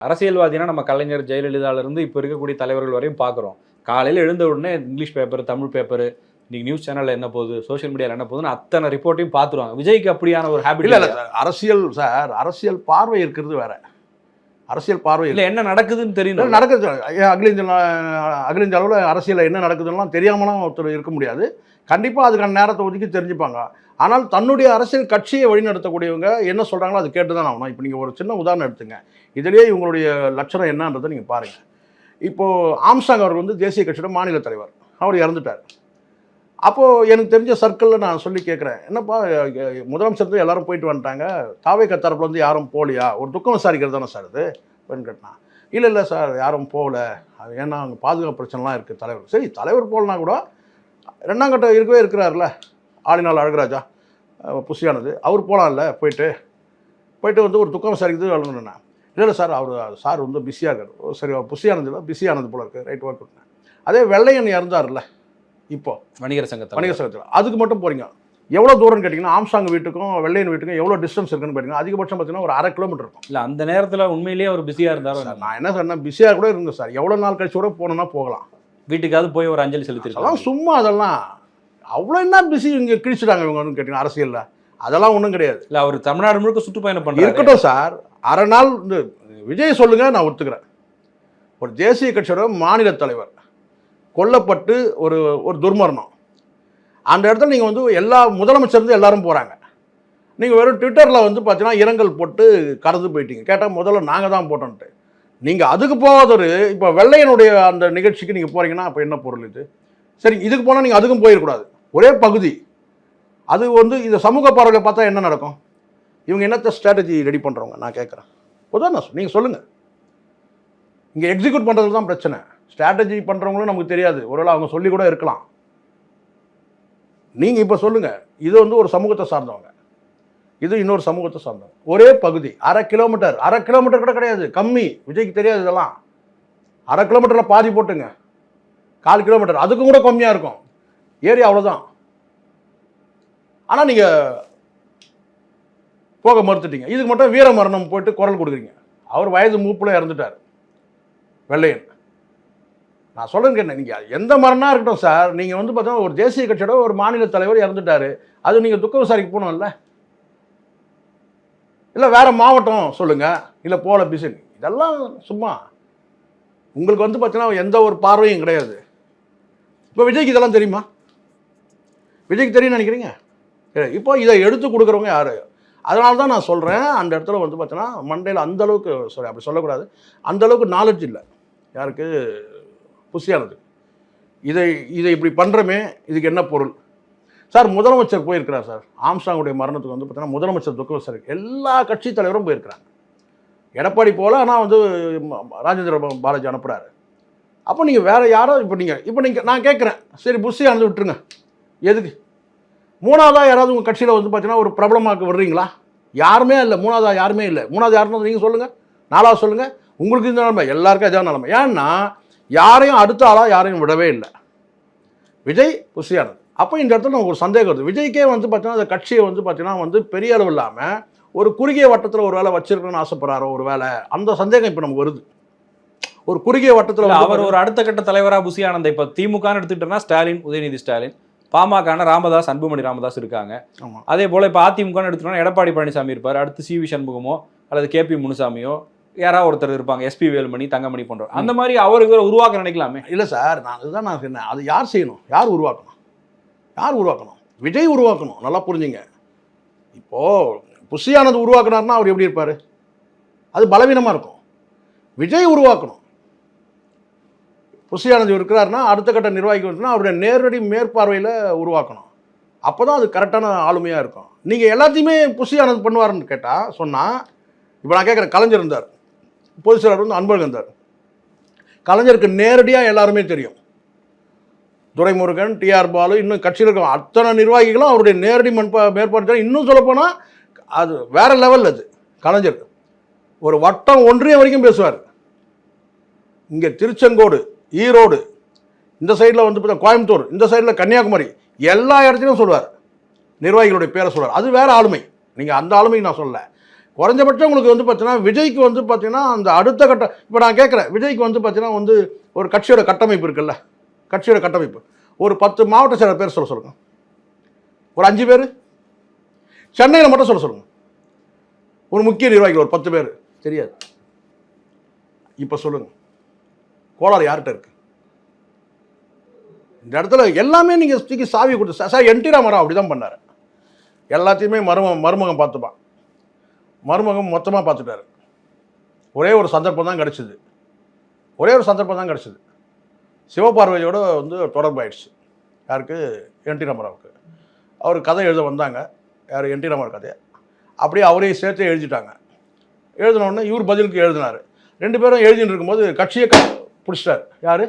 அரசியல்வாதினா நம்ம கலைஞர் ஜெயலலிதால இருந்து இப்போ இருக்கக்கூடிய தலைவர்கள் வரையும் பார்க்குறோம் காலையில் எழுந்த உடனே இங்கிலீஷ் பேப்பர் தமிழ் பேப்பர் இன்னைக்கு நியூஸ் சேனல்ல என்ன போகுது சோஷியல் மீடியால என்ன போகுதுன்னு அத்தனை ரிப்போர்ட்டையும் பார்த்துருவாங்க விஜய்க்கு அப்படியான ஒரு ஹேபிட் இல்ல அரசியல் சார் அரசியல் பார்வை இருக்கிறது வேற. அரசியல் பார்வை இல்ல என்ன நடக்குதுன்னு தெரியல நடக்குது அகில இந்திய அகில இந்திய அளவில் அரசியலில் என்ன நடக்குதுலாம் தெரியாமலாம் ஒருத்தர் இருக்க முடியாது. கண்டிப்பாக அதுக்கான நேரத்தை ஒதுக்கி தெரிஞ்சுப்பாங்க. ஆனால் தன்னுடைய அரசியல் கட்சியை வழிநடத்தக்கூடியவங்க என்ன சொல்கிறாங்களோ அது கேட்டு தான் ஆகணும். இப்போ நீங்கள் ஒரு சின்ன உதாரணம் எடுத்துங்க. இதிலேயே இவங்களுடைய லட்சணம் என்னன்றதை நீங்கள் பாருங்கள் இப்போது ஆம்சாங் அவர் வந்து தேசிய கட்சியோட மாநில தலைவர். அவர் இறந்துட்டார். அப்போது எனக்கு தெரிஞ்ச சர்க்கிளில் நான் சொல்லி கேட்குறேன் என்னப்பா முதலமைச்சர் தான் எல்லாரும் போயிட்டு வந்துட்டாங்க. தாவே தரப்பில் வந்து யாரும் போகலையா? ஒரு துக்கம் விசாரிக்கிறது தானே சார் இது? பெண் கட்டினா. இல்லை இல்லை சார் யாரும் போகல. அது ஏன்னா அங்கே பாதுகாப்பு பிரச்சனைலாம் இருக்குது தலைவர் சரி தலைவர் போகலனா கூட ரெண்டாம் கட்டம் இருக்கவே இருக்கிறார்ல ஆளினால் அழகராஜா அஹ், புசியானது. அவர் போகலாம்ல போயிட்டு. போயிட்டு வந்து ஒரு துக்கம் விசாரிக்கிறது அழுகுனா இல்லை இல்லை சார் அவர் சார் வந்து பிஸியாக இருக்கார். சரி பிஸியானது இல்லை பிஸியானது போல இருக்குது ரைட் ஒர்க் அதே வெள்ளையன் இறந்தார்ல இப்போ. வணிகர் சங்கத்தில். வணிக சங்கத்தில். அதுக்கு மட்டும் போகிறீங்க எவ்வளோ தூரம் கேட்டிங்கன்னா ஆம்சாங் வீட்டுக்கும் வெள்ளையன் வீட்டுக்கும் எவ்வளோ டிஸ்டன்ஸ் இருக்குன்னு பார்த்தீங்கன்னா அதிகபட்சம் பார்த்தீங்கன்னா ஒரு அரை கிலோமீட்டர் இருக்கும். இல்ல அந்த நேரத்துல உண்மையிலேயே அவர் பிஸியா இருந்தாரோ சார் நான் என்ன சொன்னேன் பிஸியாக கூட இருங்க சார். எவ்வளோ நாள் கழிச்சு கூட போகணுன்னா போகலாம். வீட்டுக்காவது போய் ஒரு அஞ்சலி செலுத்திருக்கலாம் சும்மா அதெல்லாம் அவ்வளோ என்ன பிஸி இங்கே கிழிச்சிட்டாங்க இவங்கன்னு கேட்டிங்கன்னா அரசியலில்? அதெல்லாம் ஒன்றும் கிடையாது. இல்ல அவர் தமிழ்நாடு முழுக்க சுற்றுப்பயணம் பண்றாரு. இருக்கட்டும் சார். அரை நாள் இந்த விஜய் சொல்லுங்க நான் ஒத்துக்கிறேன். ஒரு தேசிய கட்சியோட மாநில தலைவர் கொல்லப்பட்டு ஒரு ஒரு துர்மரணம். அந்த இடத்துல நீங்கள் வந்து எல்லா முதலமைச்சர் இருந்து எல்லாரும் போகிறாங்க நீங்கள் வெறும் ட்விட்டரில் வந்து பார்த்தீங்கன்னா இரங்கல் போட்டு கடந்து போயிட்டீங்க. கேட்டால் முதல்ல நாங்கள் தான் போட்டோன்ட்டு. நீங்கள் அதுக்கு போகாதொரு இப்போ வெள்ளையனுடைய அந்த நிகழ்ச்சிக்கு நீங்கள் போகிறீங்கன்னா அப்போ என்ன பொருள் இது? சரி இதுக்கு போனால் நீங்கள் அதுக்கும் போயிடக்கூடாது. ஒரே பகுதி. அது வந்து இந்த சமூக பார்வையில் பார்த்தா என்ன நடக்கும்? இவங்க என்னத்த ஸ்ட்ராட்டஜி ரெடி பண்ணுறவங்க நான் கேட்குறேன். உதாரணம் நீங்கள் சொல்லுங்கள் இங்கே எக்ஸிக்யூட் பண்ணுறது தான் பிரச்சனை. ஸ்ட்ராட்டஜி பண்ணுறவங்களும் நமக்கு தெரியாது. ஒருவேளை அவங்க சொல்லி கூட இருக்கலாம். நீங்கள் இப்போ சொல்லுங்கள் இது வந்து ஒரு சமூகத்தை சார்ந்தவங்க. இது இன்னொரு சமூகத்தை சார்ந்தவங்க. ஒரே பகுதி. அரை கிலோமீட்டர் அரை கிலோமீட்டர் கூட கிடையாது. கம்மி. விஜய்க்கு தெரியாது இதெல்லாம். அரை கிலோமீட்டரில் பாதி போட்டுங்க. கால் கிலோமீட்டர் அதுக்கும் கூட கம்மியாக இருக்கும். ஏரியா அவ்வளோதான் ஆனால் நீங்கள் போக மறுத்துட்டீங்க. இதுக்கு மட்டும் வீர மரணம் போயிட்டு குரல் கொடுக்குறீங்க. அவர் வயது மூப்பில் இறந்துட்டார். வெள்ளையன். நான் சொல்லுங்க என்ன நீங்கள் எந்த மரணம் இருக்கட்டும் சார் நீங்கள் வந்து பார்த்தீங்கன்னா ஒரு தேசிய கட்சியோட ஒரு மாநில தலைவர் இறந்துட்டாரு. அது நீங்கள் துக்க விசாரிக்கு போகணும்ல. இல்லை வேறு மாவட்டம் சொல்லுங்கள் இல்லை போல பிசின் இதெல்லாம் சும்மா. உங்களுக்கு வந்து பார்த்தீங்கன்னா எந்த ஒரு பார்வையும் கிடையாது. இப்போ விஜய்க்கு இதெல்லாம் தெரியுமா? விஜய்க்கு தெரியும்னு நினைக்கிறீங்க? சரி, இப்போ இதை எடுத்து கொடுக்குறவங்க யார்? அதனால தான் நான் சொல்கிறேன் அந்த இடத்துல வந்து பார்த்தீங்கன்னா மண்டையில் அந்தளவுக்கு சாரி அப்படி சொல்லக்கூடாது. அந்தளவுக்கு நாலேஜ் இல்லை. யாருக்கு? புசியானது. இதை இதை இப்படி பண்ணுறமே இதுக்கு என்ன பொருள்? சார் முதலமைச்சர் போயிருக்கிறார் சார். ஆம்ஸ்டாங்குடைய மரணத்துக்கு வந்து பார்த்தீங்கன்னா முதலமைச்சர் துக்கம் சார். எல்லா கட்சி தலைவரும் போயிருக்கிறாங்க. எடப்பாடி போல் ஆனால் வந்து ம- ராஜேந்திர பாலாஜி அனுப்புகிறாரு அப்போ நீங்கள் வேறு யாரோ இப்போ நீங்கள் இப்போ நீங்கள் நான் கேட்குறேன் சரி புஷியானது விட்டுருங்க. எதுக்கு? மூணாவதா யாராவது உங்கள் கட்சியில் வந்து பார்த்தீங்கன்னா ஒரு பிரபலமாக்க வர்றீங்களா? யாருமே இல்லை மூணாவதா யாருமே இல்லை. மூணாவது யாருன்னு நீங்கள் சொல்லுங்கள் நாலாவது சொல்லுங்கள் உங்களுக்கு இந்த நிலைமை எல்லாருக்கும் இதான் நிலைமை. ஏன்னா யாரையும் அடுத்த ஆளாக யாரையும் விடவே இல்லை. விஜய் புஷியானது அப்போ இந்த இடத்துல நமக்கு ஒரு சந்தேகம் வருது. விஜய்க்கே வந்து பார்த்தீங்கன்னா அந்த கட்சியை வந்து பார்த்தீங்கன்னா வந்து பெரிய அளவு இல்லாமல் ஒரு குறுகிய வட்டத்தில் ஒரு வேலை வச்சிருக்கணும்னு ஆசைப்படுறாரோ ஒரு வேலை அந்த சந்தேகம் இப்போ நமக்கு வருது. ஒரு குறுகிய வட்டத்தில் அவர் ஒரு அடுத்த கட்ட தலைவரா புசி ஆனந்த் இப்ப திமுக எடுத்துக்கிட்டோம்னா ஸ்டாலின் உதயநிதி ஸ்டாலின். பாமகனா ராமதாஸ் அன்புமணி ராமதாஸ் இருக்காங்க. அதே போல இப்ப அதிமுக எடுத்துட்டோம்னா எடப்பாடி பழனிசாமி இருப்பார். அடுத்து சி வி சண்முகமோ அல்லது கே பி முனுசாமியோ யாராவது ஒருத்தர் இருப்பாங்க. எஸ்பி வேலுமணி தங்கமணி போன்றவர். அந்த மாதிரி அவர் இவரை உருவாக்க நினைக்கலாமே? இல்லை சார் நான் அதுதான் நான் சொன்னேன். அது யார் செய்யணும்? யார் உருவாக்கணும்? யார் உருவாக்கணும்? விஜய் உருவாக்கணும். நல்லா புரிஞ்சுங்க. இப்போது புஷியானது உருவாக்குனாருன்னா அவர் எப்படி இருப்பார்? அது பலவீனமாக இருக்கும். விஜய் உருவாக்கணும். புஷியானது இருக்கிறாருன்னா அடுத்த கட்ட நிர்வாகிக்கு வந்துன்னா அவருடைய நேரடி மேற்பார்வையில் உருவாக்கணும். அப்போ தான் அது கரெக்டான ஆளுமையாக இருக்கும். நீங்கள் எல்லாத்தையுமே புஷியானது பண்ணுவாருன்னு கேட்டால் சொன்னால் இப்போ நான் கேட்குறேன் கலைஞர் இருந்தார். பொதுச் செயலாளர் வந்து அன்பழகன் இருந்தார். கலைஞருக்கு நேரடியாக எல்லாருமே தெரியும். துரைமுருகன் டிஆர் பாலு இன்னும் கட்சியில் இருக்க அத்தனை நிர்வாகிகளும் அவருடைய நேரடி மண்பா மேற்பார்வை இன்னும் சொல்லப்போனால் அது வேற லெவலில் அது கலைஞர். ஒரு வட்டம் ஒன்றியம் வரைக்கும் பேசுவார். இங்கே திருச்செங்கோடு ஈரோடு இந்த சைடில் வந்து பார்த்தா கோயம்புத்தூர் இந்த சைடில் கன்னியாகுமரி எல்லா இடத்துலையும் சொல்லுவார். நிர்வாகிகளுடைய பேரை சொல்வார் அது வேறு ஆளுமை. நீங்கள் அந்த ஆளுமை நான் சொல்லலை. குறைஞ்சபட்சம் உங்களுக்கு வந்து பார்த்தீங்கன்னா விஜய்க்கு வந்து பார்த்தீங்கன்னா அந்த அடுத்த கட்ட இப்போ நான் கேட்குறேன். விஜய்க்கு வந்து பார்த்தீங்கன்னா வந்து ஒரு கட்சியோட கட்டமைப்பு இருக்குல்ல? கட்சியோட கட்டமைப்பு. ஒரு பத்து மாவட்ட செயலர் பேர் சொல்ல சொல்லுங்கள் ஒரு அஞ்சு பேர்? சென்னையில் மட்டும் சொல்ல சொல்லுங்கள் ஒரு முக்கிய நிர்வாகிகள் ஒரு பத்து பேர். தெரியாது. இப்போ சொல்லுங்கள் கோளாறு யார்கிட்ட இருக்கு? இந்த இடத்துல எல்லாமே நீங்கள் தூக்கி சாவி கொடுத்து sir, sir N T Ramarao அப்படி தான் பண்ணார். எல்லாத்தையுமே மருமகம் மருமகம் பார்த்துப்பான். மருமகம் மொத்தமாக பார்த்துட்டாரு. ஒரே ஒரு சந்தர்ப்பம் தான் கிடச்சிது. ஒரே ஒரு சந்தர்ப்பம் தான் கிடச்சிது. சிவபார்வதியோட வந்து தொடர்பாயிடுச்சு. யாருக்கு? என் டி ராமராவுக்கு. அவர் கதை எழுத வந்தாங்க. யார்? என் டி கதையை. அப்படியே அவரையும் சேர்த்து எழுதிட்டாங்க. எழுதினோடனே இவர் பதிலுக்கு எழுதினார். ரெண்டு பேரும் எழுதிட்டு இருக்கும்போது கட்சியை பிடிச்சிட்டார். யார்?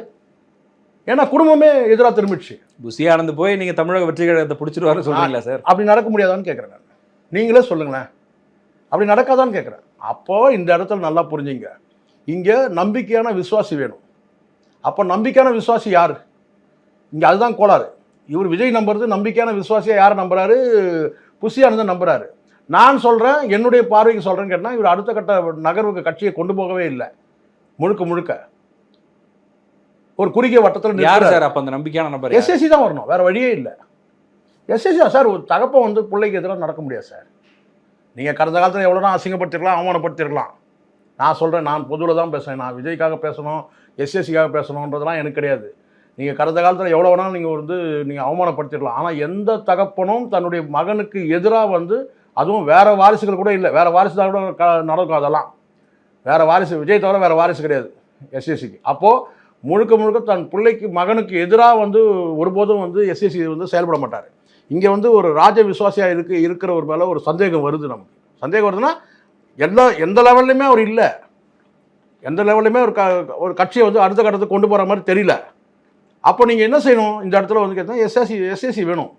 ஏன்னா குடும்பமே எதிராக திரும்பிடுச்சு. புசி ஆனந்த் போய் நீங்க தமிழக வெற்றி கழகத்தை பிடிச்சிட்டு சொல்றீங்களா சார்? அப்படி நடக்க முடியாதான்னு கேட்குறேன் நான். நீங்களே சொல்லுங்களேன். அப்படி நடக்காதான்னு கேட்குறேன் அப்போ இந்த இடத்துல நல்லா புரிஞ்சுங்க. இங்கே நம்பிக்கையான விசுவாசி வேணும். அப்போ நம்பிக்கையான விசுவாசி யார்? இங்கே அதுதான் கோளாறு. இவர் விஜய் நம்புறது நம்பிக்கையான விசுவாசியை யார் நம்புறாரு? புசியானதை நம்புறாரு. நான் சொல்கிறேன் என்னுடைய பார்வைக்கு சொல்கிறேன்னு கேட்டால் இவர் அடுத்த கட்ட நகர்வுக்கு கட்சியை கொண்டு போகவே இல்லை. முழுக்க முழுக்க. ஒரு குறுகிய வட்டத்தில் யார் சார் அப்ப அந்த நம்பிக்கையான நபர் யார்? எஸ்எஸ்சி தான் வரணும். வேற வழியே இல்லை. எஸ்எஸ்சி சார் ஒரு தகப்பன் வந்து பிள்ளைக்கு எதிராக நடக்க முடியாது சார். நீங்கள் கடந்த காலத்தில் எவ்வளோனா அசிங்கப்படுத்திருக்கலாம் அவமானப்படுத்திருக்கலாம். நான் சொல்கிறேன் நான் பொதுவில் தான் பேசுகிறேன் நான் விஜய்க்காக பேசணும் எஸ்எஸ்சிக்காக பேசணுன்றதெல்லாம் எனக்கு கிடையாது. நீங்கள் கடந்த காலத்தில் எவ்வளோ வேணாலும் நீங்கள் வந்து நீங்கள் அவமானப்படுத்திடலாம் ஆனால் எந்த தகப்பனும் தன்னுடைய மகனுக்கு எதிராக வந்து அதுவும் வேற வாரிசுகள் கூட இல்லை. வேற வாரிசு தான் கூட க- நடக்கும் அதெல்லாம். வேற வாரிசு விஜய் தவிர வேற வாரிசு கிடையாது எஸ்எஸ்சிக்கு அப்போது முழுக்க முழுக்க தன் பிள்ளைக்கு மகனுக்கு எதிராக வந்து ஒருபோதும் வந்து எஸ்எஸ்சி வந்து செயல்பட மாட்டார். இங்கே வந்து ஒரு ராஜ விசுவாசியாக இருக்கு இருக்கிற ஒரு மேலே ஒரு சந்தேகம் வருது நமக்கு. சந்தேகம் வருதுன்னா எல்லா எந்த லெவல்லையுமே அவர் இல்லை. எந்த லெவல்லையுமே ஒரு க ஒரு கட்சியை வந்து அடுத்த கட்டத்துக்கு கொண்டு போகிற மாதிரி தெரியல. அப்போ நீங்கள் என்ன செய்யணும்? இந்த இடத்துல வந்து கேட்டால் எஸ்எஸ்சி எஸ்எஸ்சி வேணும்.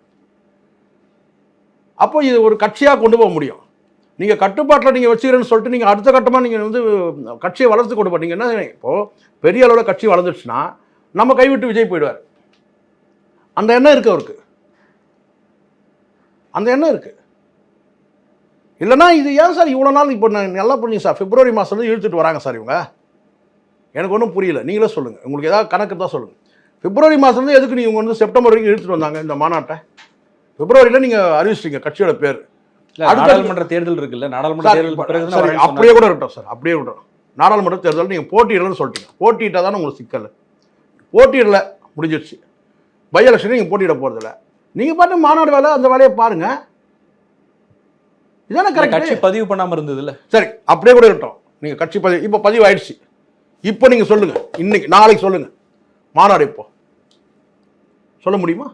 அப்போ இது ஒரு கட்சியாக கொண்டு போக முடியும். நீங்கள் கட்டுப்பாட்டில் நீங்கள் வச்சுக்கிறேன்னு சொல்லிட்டு நீங்கள் அடுத்த கட்டமாக நீங்கள் வந்து கட்சியை வளர்த்து கொண்டு போகிறீங்க என்ன இப்போது பெரிய அளவில் கட்சி வளர்ந்துருச்சுன்னா நம்ம கைவிட்டு விஜய் போயிடுவார். அந்த எண்ணம் இருக்குது அவருக்கு. அந்த எண்ணம் இருக்குது இல்லைன்னா இது ஏன் சார் இவ்வளோ நாள் இப்போ நான் நல்லா புரியுங்க சார். பிப்ரவரி மாதத்துல இழுத்துட்டு வராங்க சார் இவங்க. எனக்கு ஒன்றும் புரியல. நீங்களே சொல்லுங்கள் உங்களுக்கு ஏதாவது கணக்கு தான் சொல்லுங்கள் பிப்ரவரி மாதத்துலேருந்து எதுக்கு நீங்கள் வந்து செப்டம்பர் வரைக்கும் இழுத்துட்டு வந்தாங்க இந்த மாநாட்டை? பிப்ரவரியில் நீங்கள் அறிவிச்சிட்டீங்க கட்சியோட பேர். நாடாளுமன்ற தேர்தல் இருக்குல்ல நாடாளுமன்ற வரேன்னு அப்படியே கூட இருக்கட்டும் சார் அப்படியே இருக்கட்டும். நாடாளுமன்ற தேர்தல் நீங்கள் போட்டியிடலன்னு சொல்லிட்டீங்க. போட்டியிட்டா தானே உங்களுக்கு சிக்கல். போட்டியிடல முடிஞ்சிடுச்சு பை எலெக்ஷன் நீங்கள் போட்டியிட போகிறதில்ல நீங்கள் பாட்டு மாநாடு வேலை அந்த வேலையை பாருங்க. இதானே. கரெக்ட் கட்சி பதிவு பண்ணாம இருந்ததுல சரி அப்படியே கூட இருக்கட்டும். நீங்கள் கட்சி பதிவு இப்போ பதிவு ஆயிடுச்சு இப்போ நீங்கள் சொல்லுங்கள் இன்னைக்கு நாளைக்கு சொல்லுங்கள் மாநாடு இப்போ. சொல்ல முடியுமா?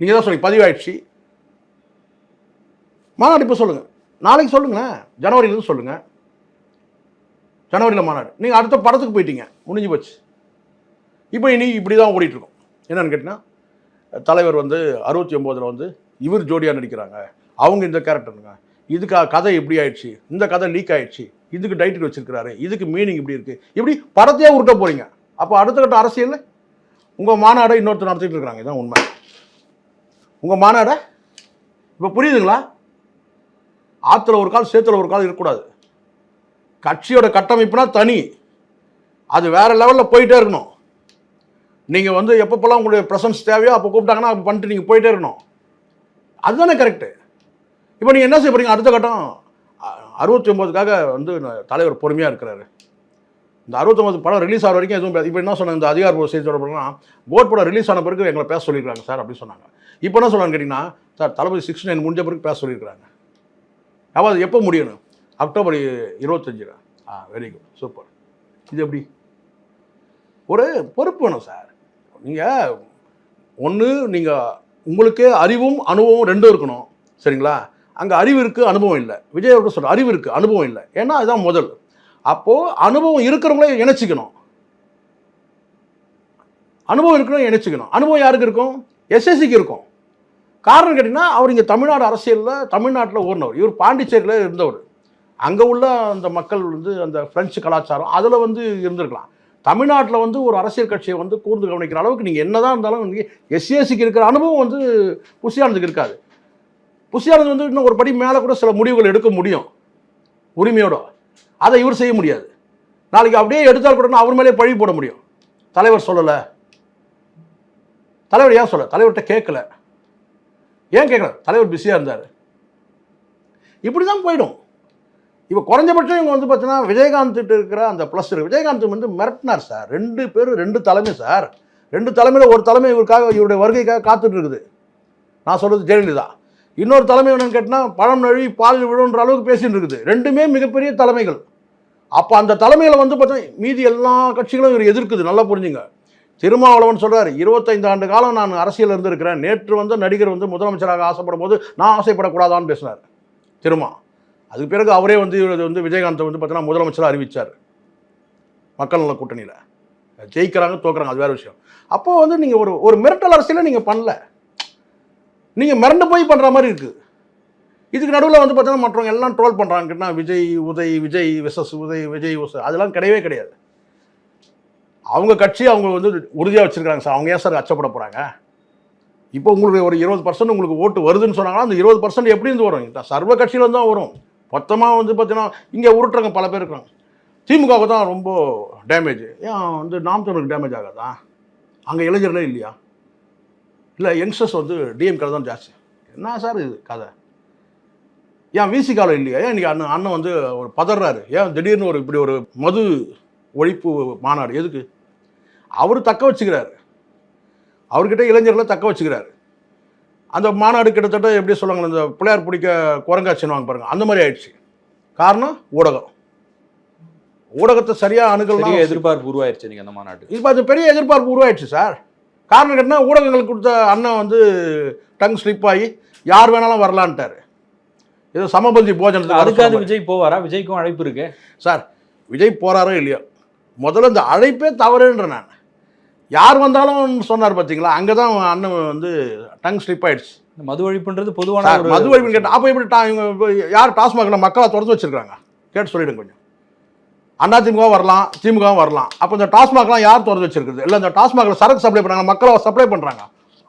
நீங்கள் தான் சொல்லுங்க பதிவு ஆயிடுச்சு மாநாடு இப்போ சொல்லுங்கள் நாளைக்கு சொல்லுங்களேன். ஜனவரியிலேருந்து சொல்லுங்கள் ஜனவரியில் மாநாடு. நீங்கள் அடுத்த படத்துக்கு போயிட்டீங்க. முடிஞ்சு போச்சு. இப்போ இனி இப்படி தான் ஓடிட்டுருக்கோம் என்னென்னு கேட்டிங்கன்னா தலைவர் வந்து அறுபத்தி ஒம்போதில் வந்து இவர் ஜோடியாக நடிக்கிறாங்க. அவங்க இந்த கேரக்டருங்க இதுக்கு கதை இப்படி ஆயிடுச்சு? இந்த கதை லீக் ஆயிடுச்சு. இதுக்கு டைட்டில் வச்சிருக்கிறாரு. இதுக்கு மீனிங் இப்படி இருக்குது இப்படி படத்தையே உருட்ட போகிறீங்க அப்போ அடுத்த கட்ட அரசியலில் உங்கள் மாநாடை இன்னொருத்தர் நடத்திட்டு இருக்கிறாங்க. இதான் உண்மை. உங்கள் மாநாடை இப்போ புரியுதுங்களா? ஆற்றுல ஒரு கால் சேத்துல ஒரு கால் இருக்கக்கூடாது. கட்சியோட கட்டமைப்புனா தனி. அது வேற லெவலில் போயிட்டே இருக்கணும். நீங்கள் வந்து எப்பப்பெல்லாம் உங்களுடைய ப்ரெசன்ஸ் தேவையோ அப்போ கூப்பிட்டாங்கன்னா அப்போ பண்ணிட்டு நீங்கள் போயிட்டே இருக்கணும். அதுதானே கரெக்டு இப்போ நீங்கள் என்ன செய்ய போகிறீங்க அடுத்த கட்டம் அறுபத்தி ஒம்போதுக்காக வந்து தலைவர் பொறுமையாக இருக்கிறாரு. இந்த அறுபத்தொம்பது படம் ரிலீஸ் ஆகிற வரைக்கும் எதுவும் இப்போ என்ன சொன்னாங்க? இந்த அதிகாரப்பூர்வ செய்தி தொடர்புனா கோட் படம் ரிலீஸ் ஆன பிறகு எங்களை பேச சொல்லியிருக்காங்க சார் அப்படின்னு சொன்னாங்க. இப்போ என்ன சொன்னான்னு கேட்டிங்கன்னா சார் தளபதி சிக்ஸ் நைன் முடிஞ்ச பிறகு பேச சொல்லியிருக்காங்க அப்போ அது எப்போ முடியணும்? அக்டோபர் இருபத்தஞ்சில். ஆ வெரி குட் சூப்பர் இது எப்படி? ஒரு பொறுப்பு வேணும் சார் நீங்கள் ஒன்று நீங்கள் உங்களுக்கே அறிவும் அனுபவம் ரெண்டும் இருக்கணும். சரிங்களா? அங்கே அறிவு இருக்குது அனுபவம் இல்லை. விஜய் அவர்கள் சொல்கிற அறிவு இருக்குது அனுபவம் இல்லை. ஏன்னா அதுதான் முதல். அப்போது அனுபவம் இருக்கிறவங்களே இணைச்சிக்கணும். அனுபவம் இருக்கணும் இணைச்சிக்கணும். அனுபவம் யாருக்கு இருக்கும்? எஸ்எஸ்சிக்கு இருக்கும். காரணம் கேட்டிங்கன்னா அவர் இங்கே தமிழ்நாடு அரசியலில் தமிழ்நாட்டில் ஓடினவர் இவர் பாண்டிச்சேரியில் இருந்தவர். அங்கே உள்ள அந்த மக்கள் வந்து அந்த ஃப்ரெஞ்சு கலாச்சாரம் அதில் வந்து இருந்திருக்கலாம். தமிழ்நாட்டில் வந்து ஒரு அரசியல் கட்சியை வந்து கூர்ந்து கவனிக்கிற அளவுக்கு நீங்கள் என்னதான் இருந்தாலும் வந்து எஸ்சிஎஸ்சிக்கு இருக்கிற அனுபவம் வந்து புசியானதுக்கு இருக்காது. புசியானது வந்து இன்னும் ஒரு படி மேலே கூட சில முடிவுகள் எடுக்க முடியும். உரிமையோட. அதை இவர் செய்ய முடியாது. நாளைக்கு அப்படியே எடுத்தால் கூட அவர் மேலே பழி போட முடியும். தலைவர் சொல்லலை. தலைவர் ஏன் சொல்ல தலைவர்கிட்ட கேட்கல. ஏன் கேட்கல தலைவர் பிஸியாக இருந்தார். இப்படி தான் போயிடும். இப்போ குறைஞ்சபட்சம் இவங்க வந்து பார்த்தீங்கன்னா விஜயகாந்த் இருக்கிற அந்த ப்ளஸ் விஜயகாந்த் வந்து மிரட்டினார் சார். ரெண்டு பேரும் ரெண்டு தலைமை சார். ரெண்டு தலைமையில் ஒரு தலைமை இவருக்காக இவருடைய வருகைக்காக காத்துட்டு இருக்குது. நான் சொல்கிறது ஜெயலலிதா. இன்னொரு தலைமை என்னன்னு கேட்டால் பழம் நழுவி பால் விழுன்ற அளவுக்கு பேசிட்டு இருக்குது. ரெண்டுமே மிகப்பெரிய தலைமைகள். அப்போ அந்த தலைமையில் வந்து பார்த்தா மீதி எல்லா கட்சிகளும் இவர் எதிர்க்குது. நல்லா புரிஞ்சுங்க. திருமாவளவன் சொல்கிறார் இருபத்தைந்து ஆண்டு காலம் நான் அரசியல் இருந்திருக்கிறேன். நேற்று வந்து நடிகர் வந்து முதலமைச்சராக ஆசைப்படும் போது நான் ஆசைப்படக்கூடாதான்னு பேசினார். திருமா அதுக்கு பிறகு அவரே வந்து இவர் வந்து விஜயகாந்தை வந்து பார்த்தீங்கன்னா முதலமைச்சராக அறிவிச்சார் மக்கள் நல கூட்டணியில். ஜெயிக்கிறாங்க தோக்குறாங்க அது வேற விஷயம். அப்போ வந்து நீங்கள் ஒரு ஒரு மிரட்டல் அரசியலை நீங்கள் பண்ணல. நீங்கள் மிரண்டு போய் பண்ணுற மாதிரி இருக்குது இதுக்கு நடுவில் வந்து பார்த்தீங்கன்னா மற்றவங்க எல்லாம் ட்ரோல் பண்ணுறாங்கன்னா விஜய் உதய் விஜய் விசஸ் உதய் விஜய் உச அதெல்லாம் கிடையவே கிடையாது. அவங்க கட்சி அவங்க வந்து உறுதியாக வச்சுருக்காங்க சார். அவங்க ஏன் சார் அச்சப்பட போகிறாங்க இப்போ உங்களுக்கு ஒரு இருபது பர்சன்ட் உங்களுக்கு ஓட்டு வருதுன்னு சொன்னாங்கன்னா அந்த இருபது பர்சன்ட் எப்படி இருந்து வரும்? சர்வ கட்சியில தான் வரும். மொத்தமாக வந்து பார்த்தீங்கன்னா இங்கே உருட்டுறவங்க பல பேர் இருக்காங்க. திமுகவுக்கு தான் ரொம்ப டேமேஜ் ஏன் வந்து நாம் தமிழுக்கு டேமேஜ் ஆகாதா? அங்கே இளைஞர்களே இல்லையா? இல்லை யங்ஸ்டர்ஸ் வந்து டிஎம்கே தான் ஜாஸ்தி. என்ன சார் இது கதை? ஏன் விசி காலம் இல்லையா? ஏன் இன்றைக்கி அண்ணன் அண்ணன் வந்து ஒரு பதறாரு? ஏன் திடீர்னு ஒரு இப்படி ஒரு மது ஒழிப்பு மாநாடு எதுக்கு? அவர் தக்க வச்சுக்கிறாரு. அவர்கிட்ட இளைஞர்களை தக்க வச்சுக்கிறாரு. அந்த மாநாடு கிட்டத்தட்ட எப்படி சொல்லுவாங்க இந்த பிள்ளையார் பிடிக்க குரங்காச்சின்னு பாருங்க. அந்த மாதிரி ஆயிடுச்சு. காரணம் ஊடகம். ஊடகத்தை சரியா அணுகலாம் எதிர்பார்ப்பு உருவாயிருச்சு நீங்க அந்த மாநாட்டு இப்போ அது பெரிய எதிர்பார்ப்பு உருவாயிடுச்சு சார். காரணம் கேட்டால் ஊடகங்களுக்கு கொடுத்த அண்ணன் வந்து டங் ஸ்லிப் ஆகி யார் வேணாலும் வரலான்ட்டாரு. ஏதோ சமபந்தி போஜனத்துக்கு மாதிரி. விஜய் போவாரா? விஜய்க்கும் அழைப்பு இருக்கு. சார் விஜய் போறாரோ இல்லையோ? முதல்ல இந்த அழைப்பே தவறுன்ற நான். யார் வந்தாலும் சொன்னார் பார்த்தீங்களா அங்கே தான் அண்ணன் வந்து டங் ஸ்லிப் ஆயிடுச்சு. இந்த மது ஒழிப்புன்றது பொதுவான மது ஒழிப்புன்னு கேட்டால் அப்போ எப்படி டா- இவங்க யார் டாஸ்மாகில் மக்களை திறந்து வச்சிருக்காங்க? கேட்டு சொல்லிடுங்க கொஞ்சம். அண்ணா திமுக வரலாம் திமுக வரலாம். அப்போ இந்த டாஸ்மாக்லாம் யார் திறந்து வச்சிருக்குது? இல்லை இந்த டாஸ்மாகில் சரக்கு சப்ளை பண்ணாங்க மக்களை சப்ளை பண்ணுறாங்க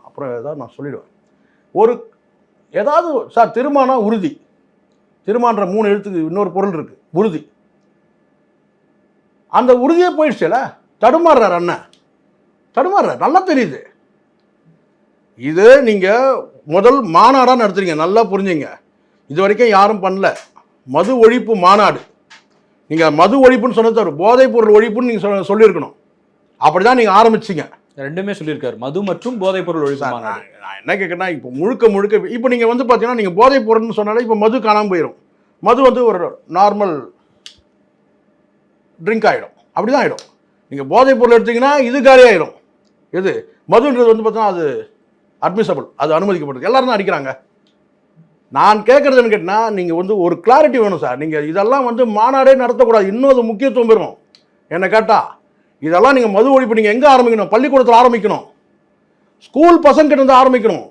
அப்புறம் ஏதாவது நான் சொல்லிடுவேன். ஒரு ஏதாவது சார் திருமணம் உறுதி. திருமான்ற மூணு எழுத்துக்கு இன்னொரு பொருள் இருக்கு. உறுதி. அந்த உறுதியே போயிடுச்சுல தடுமாறுறார் அண்ணன். தடுமாறுறார். நல்லா தெரியுது. இது நீங்கள் முதல் மாநாடாக நடத்துறீங்க. நல்லா புரிஞ்சுங்க. இது வரைக்கும் யாரும் பண்ணல. மது ஒழிப்பு மாநாடு. நீங்கள் மது ஒழிப்புன்னு சொன்னது போதைப் பொருள் ஒழிப்புன்னு நீங்கள் சொல்ல சொல்லியிருக்கணும். அப்படி தான் நீங்கள் ஆரம்பிச்சிங்க. ரெண்டுமே சொல்லியிருக்காரு. மது மற்றும் போதைப் பொருள் ஒழிப்பு மாநாடு. நான் என்ன கேட்குறேன்னா இப்போ முழுக்க முழுக்க இப்போ நீங்கள் வந்து பார்த்தீங்கன்னா நீங்கள் போதைப் பொருள்னு சொன்னாலே இப்போ மது காணாமல் போயிடும் மது வந்து ஒரு நார்மல் ட்ரிங்க் ஆகிடும் அப்படி தான் ஆகிடும் நீங்கள் போதைப் பொருள் எடுத்தீங்கன்னா இது காலி ஆயிடும் எது? மதுன்றது வந்து பார்த்தோன்னா அது அட்மிசபிள் அது அனுமதிக்கப்படுது. எல்லாரும் தான் அடிக்கிறாங்க. நான் கேட்குறதுன்னு கேட்டால் நீங்கள் வந்து ஒரு கிளாரிட்டி வேணும் சார் நீங்கள் இதெல்லாம் வந்து மாநாடே நடத்தக்கூடாது. இன்னும் அது முக்கியத்துவம் பெறும். என்னை கேட்டால் இதெல்லாம் நீங்கள் மது ஒழிப்பு நீங்கள் எங்கே ஆரம்பிக்கணும்? பள்ளிக்கூடத்தில் ஆரம்பிக்கணும். ஸ்கூல் பசங்கிட்ட இருந்து ஆரம்பிக்கணும்.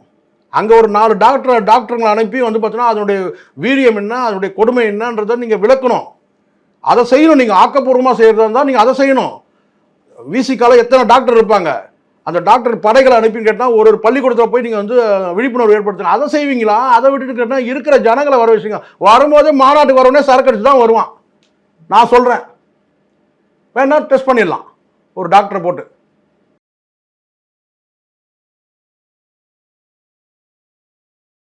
அங்கே ஒரு நாலு டாக்டர் டாக்டருங்களை அனுப்பி வந்து பார்த்தீங்கன்னா அதனுடைய வீரியம் என்ன அதனுடைய கொடுமை என்னன்றதை நீங்கள் விளக்கணும். அதை செய்யணும். நீங்கள் ஆக்கப்பூர்வமாக செய்கிறதா இருந்தால் நீங்கள் அதை செய்யணும். விசிக்கால எத்தனை டாக்டர் இருப்பாங்க? அந்த டாக்டர் படைகளை அனுப்பின்னு கேட்டால் ஒரு ஒரு பள்ளிக்கூடத்தில் போய் நீங்கள் வந்து விழிப்புணர்வு ஏற்படுத்தணும். அதை செய்வீங்களா? அதை விட்டுட்டு கேட்டால் இருக்கிற ஜனங்களை வர வச்சுங்க. வரும்போதே மாநாட்டுக்கு வரவுடனே சரக்கு அடிச்சு தான் வருவான். நான் சொல்கிறேன் வேணா டெஸ்ட் பண்ணிடலாம். ஒரு டாக்டரை போட்டு.